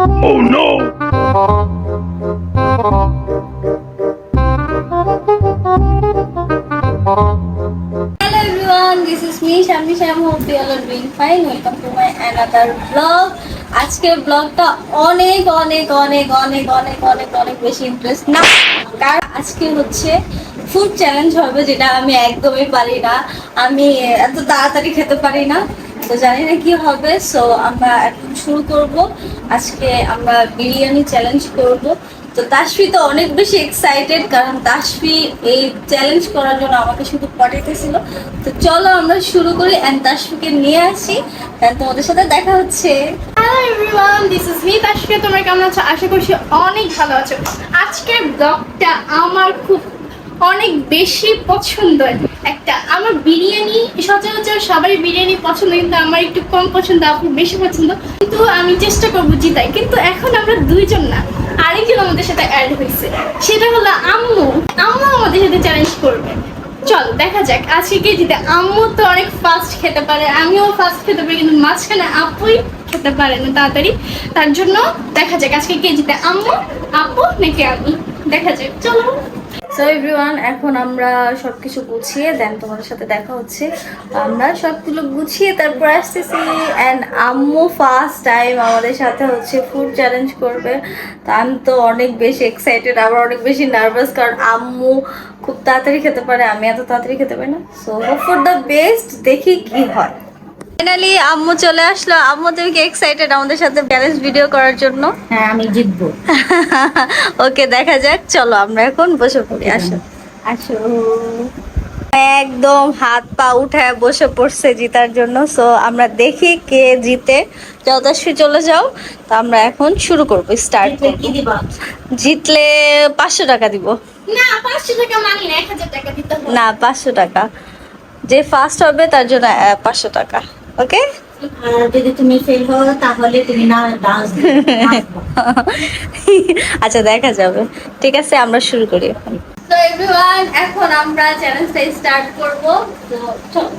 Oh no! Hello everyone, this is me Shami Sham. Hope you all are doing fine. Welcome to my another vlog. আজকের ব্লগটা অনেক অনেক অনেক অনেক অনেক অনেক অনেক বেশি ইন্টারেস্ট না কারণ আজকে হচ্ছে ফুড চ্যালেঞ্জ হবে যেটা আমি একদমই পারি না আমি এত তাড়াতাড়ি খেতে পারি না তো জানি না কি হবে সো আমরা এখন শুরু করব। আজকে আমরা বিরিয়ানি চ্যালেঞ্জ করব। তো তাসফি তো অনেক বেশি এক্সাইটেড কারণ তাসফি এই চ্যালেঞ্জ করার জন্য আমাকে শুধু পাঠাইতেছিল। তো চলো আমরা শুরু করি অ্যান্ড তাসফিকে নিয়ে আসি। and তোমাদের সাথে দেখা হচ্ছে। তোমরা কেমন আছো? আশা করছি অনেক ভালো আছো। আজকের ব্লগটা আমার খুব অনেক বেশি পছন্দের। একটা, আমার বিরিয়ানি, সচরাচর সবারই বিরিয়ানি পছন্দ, কিন্তু আমার একটু কম পছন্দ আপনার বেশি পছন্দ। কিন্তু আমি চেষ্টা করব জিতাই, কিন্তু এখন আমরা দুইজন না, আরেকজন আমাদের সাথে অ্যাড হয়েছে। সেটা হলো আম্মু। আম্মু আমাদের সাথে চ্যালেঞ্জ করবে। চল, দেখা যাক, আজকে কে জিতে? আম্মু তো অনেক ফাস্ট খেতে পারে, আমিও ফাস্ট খেতে পারি, কিন্তু মাঝখানে আপুই খেতে পারে না তাড়াতাড়ি। তার জন্য দেখা যাক, আজকে কে জিতে? আম্মু, আপু নাকি আমি? দেখা যাক, চলো। সো এভরিওয়ান এখন আমরা সবকিছু গুছিয়ে দেন তোমাদের সাথে দেখা হচ্ছে। আমরা সবগুলো গুছিয়ে তারপর আসতেছি অ্যান্ড আম্মু ফার্স্ট টাইম আমাদের সাথে হচ্ছে ফুড চ্যালেঞ্জ করবে। তো আমি তো অনেক বেশি এক্সাইটেড আবার অনেক বেশি নার্ভাস কারণ আম্মু খুব তাড়াতাড়ি খেতে পারে, আমি এত তাড়াতাড়ি খেতে পারি না। সো ফর দ্য বেস্ট দেখি কি হয়। ফাইনালি আম্মু চলে আসলো। আম্মু তুমি কি এক্সাইটেড আমাদের সাথে ব্যালেন্স ভিডিও করার জন্য? হ্যাঁ আমি জিতবো। ওকে দেখা যাক। চলো আমরা এখন বসে পড়ি আসো। আসো। একদম হাত পা উঠায় বসে পড়ছে জিতার জন্য। সো আমরা দেখি কে জিতে। যথাশ্রী চলে যাও। তো আমরা এখন শুরু করব স্টার্ট জিতলে পাঁচশো টাকা দিব। না পাঁচশো টাকা মানি না টাকা দিতে হবে। না পাঁচশো টাকা। যে ফার্স্ট হবে তার জন্য পাঁচশো টাকা। ওকে যদি তুমি ফেল হও তাহলে তুমি না ডান্স আচ্ছা দেখা যাবে। ঠিক আছে আমরা শুরু করি। এখন তো এভরিওয়ান এখন আমরা চ্যালেঞ্জটা স্টার্ট করব। তো চলো।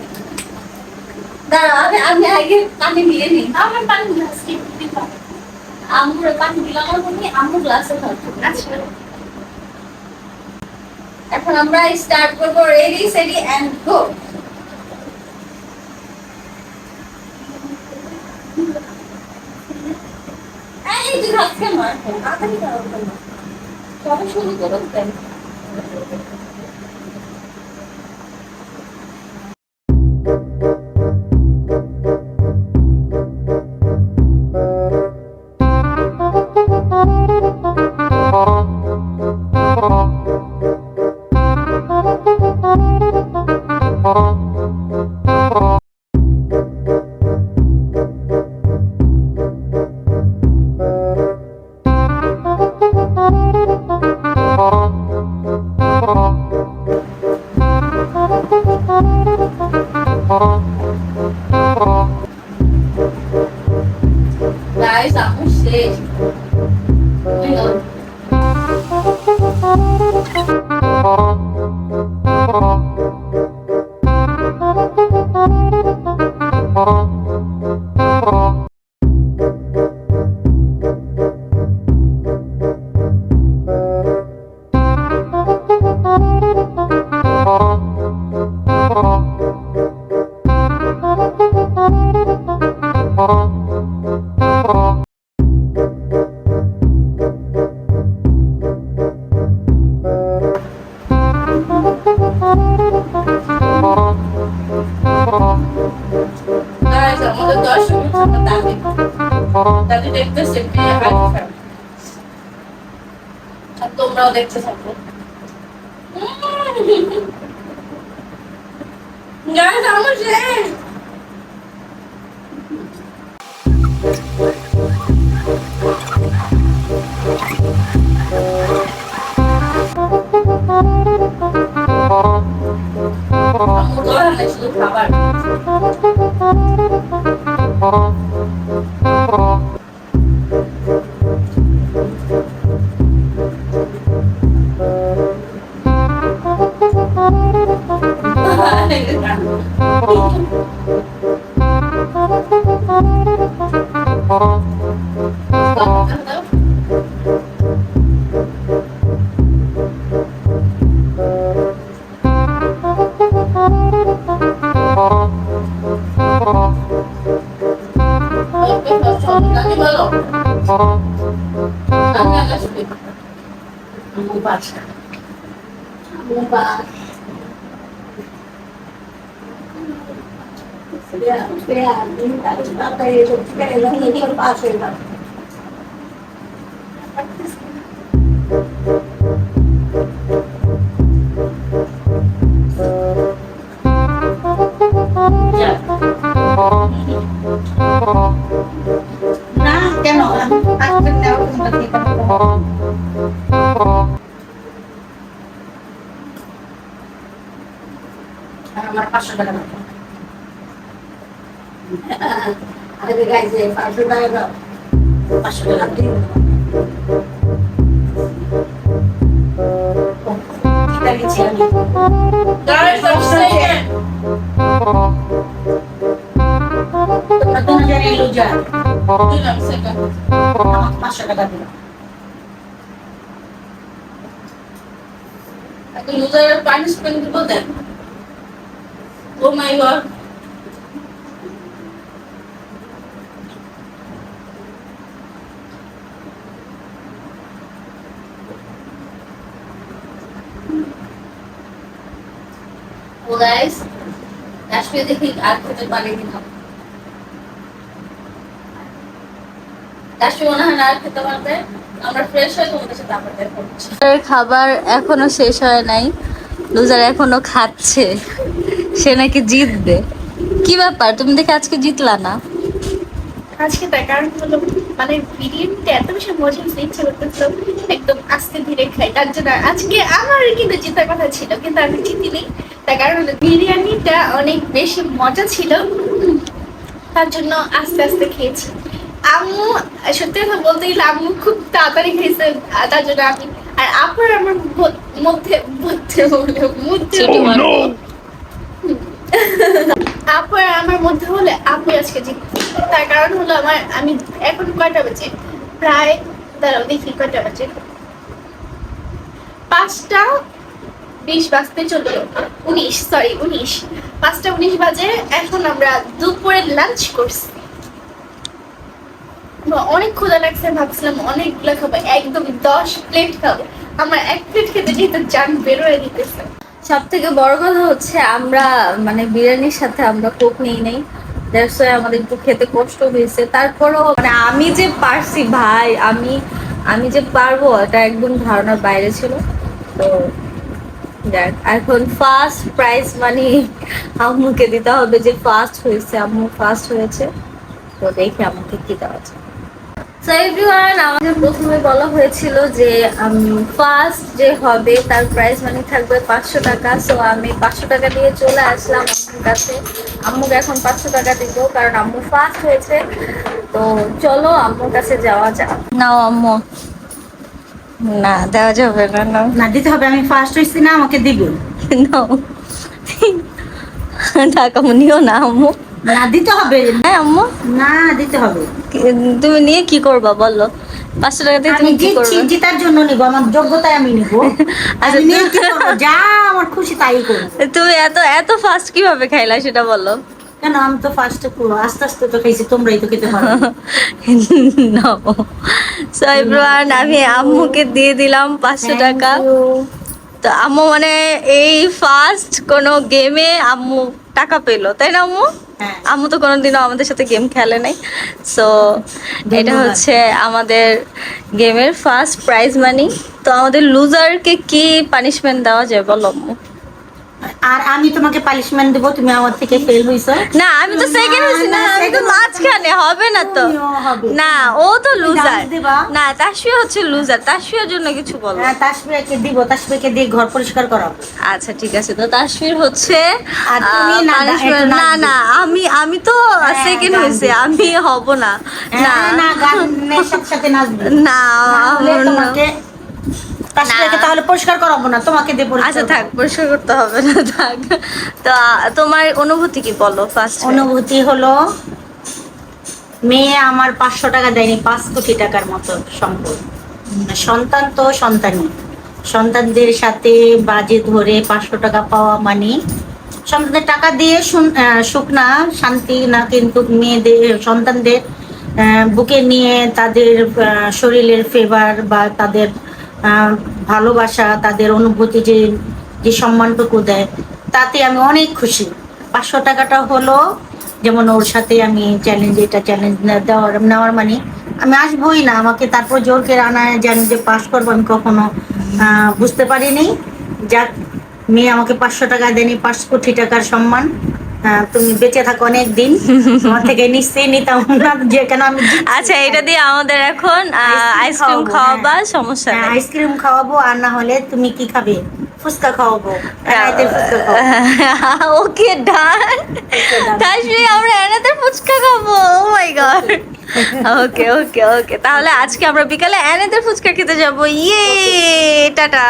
দাঁড়াও আমি আমি আগে পানি দিয়ে নিই। আমার পানি গ্লাস আম্মুর পানি আম্মু গ্লাসে আচ্ছা। এখন আমরা স্টার্ট করব। রেডি সেডি এন্ড গো হাত কেন তাড়াতাড়ি তবে শুরু করো তাই দেখতেছে খাবে। আর তোমরাও দেখতে থাকো। গায়ে আমার Bye. Nah, কেন আসবেন না তোমাকে আমার পাঁচশো টাকা দাও আগে গাইছে পাঁচশো টাকা দাও। পাঁচশো টাকা দিন আমি? Guys, I'm saying. তোমরা দুজনে লুজার Dilang second. আমাকে পাঁচশো টাকা দিন Ako user punishment দিব দেন Oh my god. Oh guys Kashmir দেখি আর খেতে পারে কিনা কাশ্মীর মনে হয় না আর খেতে পারবে আমরা ফ্রেশ হয়ে দেখি আর খাবার এখনও শেষ হয় নাই, লুজার এখনও খাচ্ছে, সে নাকি জিতবে। কি ব্যাপার? তুমি দেখে আজকে জিতলা না? আজকে তার কারণ হলো মানে বিরিয়ানিটা এত বেশি মজা হচ্ছে ইচ্ছা করতেছিল একদম আস্তে ধীরে খাই। তার জন্য আজকে আমার কিন্তু জেতার কথা ছিল কিন্তু আমি জিতিনি তার কারণ হলো বিরিয়ানিটা অনেক বেশি মজা ছিল। তার জন্য আস্তে আস্তে খেয়েছি। আম্মু সত্যি কথা বলতে গেলে আম্মু খুব তাড়াতাড়ি খেয়েছে তার জন্য আমি আর আপুর আমার মধ্যে মধ্যে মধ্যে। আপু আর আমার মধ্যে হলে আপু আজকে জিতবে তার কারণ হলো আমার, আমি এখন কয়টা বাজে? প্রায়, দাঁড়াও দেখি কয়টা বাজে। পাঁচটা বিশ বাজতে চলল। উনিশ সরি উনিশ। পাঁচটা উনিশ বাজে, এখন আমরা দুপুরে লাঞ্চ করছি। অনেক ক্ষুধা লাগছে, ভাবছিলাম অনেকগুলো খাব, একদম দশ প্লেট খাব। আমার এক প্লেট খেতে যেহেতু জান বেরোয় দিতেছে সব থেকে বড় কথা হচ্ছে আমরা মানে বিরিয়ানির সাথে আমরা কোক নেই নেই। আমাদের একটু খেতে কষ্ট হয়েছে। তারপরও মানে আমি যে পারছি, ভাই, আমি আমি যে পারব, এটা একদম ধারণার বাইরে ছিল। তো এখন ফার্স্ট প্রাইজ মানে আম্মুকে দিতে হবে যে ফার্স্ট হয়েছে, আম্মু ফার্স্ট হয়েছে। তো দেখি আমাকে কি দেওয়া যায়। সো এভরিওয়ান আমাদের প্রথমে বলা হয়েছিল যে ফার্স্ট যে হবে তার প্রাইস মানি থাকবে পাঁচশো টাকা। সো আমি পাঁচশো টাকা দিয়ে চলে আসলাম আম্মুর কাছে। আম্মুকে এখন পাঁচশো টাকা দিব কারণ আম্মু ফার্স্ট হয়েছে। তো চলো আম্মুর কাছে যাওয়া যাক। নাও আম্মু। না দেওয়া যাবে না নাও। না দিতে হবে আমি ফার্স্ট হইছি না আমাকে দিবে। নাও। টাকা নিও না আম্মু। না দিতে হবে। হ্যাঁ আম্মু। না দিতে হবে। তুমি নিয়ে কি করবা বলো? পাঁচশো টাকা দিয়ে তুমি কি করবে? জেতার জন্য নিব আমার যোগ্যতায় আমি নিব। আচ্ছা, নিয়ে কি করব? যা আমার খুশি তাই করব। তুমি এত এত ফাস্ট কীভাবে খাইলা সেটা বলো? কেন আমি তো ফার্স্টে আস্তে আস্তে তো খাইছি তোমরাই তো খেতে পারো। নো সো এভরিওয়ান আমি আম্মুকে দিয়ে দিলাম পাঁচশো টাকা। তো আম্মু মানে এই ফার্স্ট কোনো গেমে আম্মু টাকা পেল তাই না আম্মু? হ্যাঁ। আম্মু তো কোনোদিনও আমাদের সাথে গেম খেলে নাই। সো এটা হচ্ছে আমাদের গেমের ফার্স্ট প্রাইজ মানি তো আমাদের লুজারকে কি পানিশমেন্ট দেওয়া যায় বলো আর আমি তোমাকে পানিশমেন্ট দেবো তুমি আমার থেকে ফেল হইছো। না আমি তো সেকেন্ড হয়েছি না আমি তো মাঝখানে হবে না তো। না ও তো লুজার না তাসফিয়া হচ্ছে লুজার তাসফিয়ার জন্য কিছু বলো। হ্যাঁ দিব দিয়ে ঘর পরিষ্কার করাবো। আচ্ছা ঠিক আছে। তো তাসফির হচ্ছে আর তুমি না, না, আমি আমি তো হ্যাঁ, সেকেন্ড হয়েছি দিও। আমি হব না। না হ্যাঁ, না। গানের সাথে সাথে নাচবে। না আমার না। তোমাকে তাহলে পরিষ্কার করাবো না তোমাকে দিয়ে পরিষ্কার আচ্ছা থাক পরিষ্কার করতে হবে না থাক। তো তোমার অনুভূতি কি বলো ফার্স্ট অনুভূতি হলো মেয়ে আমার পাঁচশো টাকা দেয়নি পাঁচ কোটি টাকার মতো সম্পদ। সন্তান তো সন্তানই। সন্তানদের সাথে বাজে ধরে পাঁচশো টাকা পাওয়া মানে সন্তানদের টাকা দিয়ে সুখ না শান্তি না কিন্তু মেয়েদের সন্তানদের বুকে নিয়ে তাদের শরীরের ফেভার বা তাদের ভালোবাসা, তাদের অনুভূতি যে যে সম্মানটুকু দেয়, তাতে আমি অনেক খুশি। পাঁচশো টাকাটা হলো, যেমন ওর সাথে আমি চ্যালেঞ্জ এটা চ্যালেঞ্জ দেওয়ার, নেওয়ার মানে আমি আসবোই না, আমাকে তারপর জোর করে আনা জানি যে পাস করব, আমি কখনো বুঝতে পারিনি। যাক, মেয়ে আমাকে পাঁচশো টাকা দেয়নি, পাঁচ কোটি টাকার সম্মান। তুমি বেঁচে থাকো অনেক দিন তোমার থেকে নিশ্চয়ই নিতাম। না যে কেন আমি আচ্ছা এটা দিয়ে আমাদের এখন আইসক্রিম খাওয়াবো, হ্যাঁ। সমস্যা হ্যাঁ, নেই আইসক্রিম খাওয়াবো আর না হলে তুমি কি খাবে? ফুচকা খাওয়াবো ওকে ডান তাসবি আমরা এনাদের ফুচকা খাব। ও মাই গড ওকে ওকে ওকে তাহলে আজকে আমরা বিকালে এনাদের ফুচকা খেতে যাব। ইয়ে টাটা।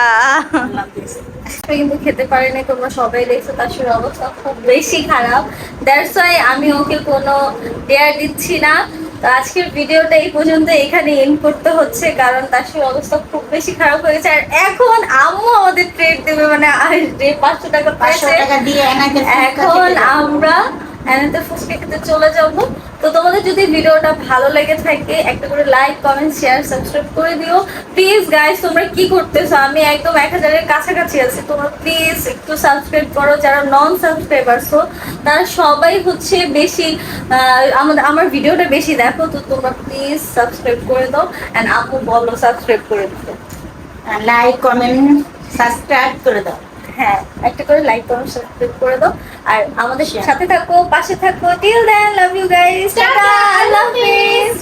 কিন্তু খেতে পারিনি তোমরা সবাই দেখছ তার শরীর অবস্থা খুব বেশি খারাপ। দ্যাটস ওয়াই আমি ওকে কোনো ডেয়ার দিচ্ছি না। তো আজকের ভিডিওটা এই পর্যন্ত এখানে এন্ড করতে হচ্ছে কারণ তার শরীর অবস্থা খুব বেশি খারাপ হয়েছে আর এখন আম্মু আমাদের ট্রেড দেবে মানে পাঁচশো টাকা পাঁচশো টাকা দিয়ে এখন। আমরা এনাতে ফুচকা খেতে চলে যাব। তো তোমাদের যদি ভিডিওটা ভালো লেগে থাকে, একটা করে লাইক কমেন্ট শেয়ার সাবস্ক্রাইব করে দিও। প্লিজ গাইস তোমরা কি করতেছো? আমি একদম এক হাজারের কাছাকাছি আছি। তোমরা প্লিজ একটু সাবস্ক্রাইব করো। যারা নন সাবস্ক্রাইবারস তারা সবাই হচ্ছে বেশি আমাদের, আমার ভিডিওটা বেশি দেখো, তো তোমরা প্লিজ সাবস্ক্রাইব করে দাও। অ্যান্ড আপু বলো সাবস্ক্রাইব করে দিতে। লাইক কমেন্ট সাবস্ক্রাইব করে দাও। হ্যাঁ একটা করে লাইক করো সাবস্ক্রাইব করে দাও। আর আমাদের সাথে থাকো পাশে থাকো। Till then love you guys tata আল্লাহ হাফেজ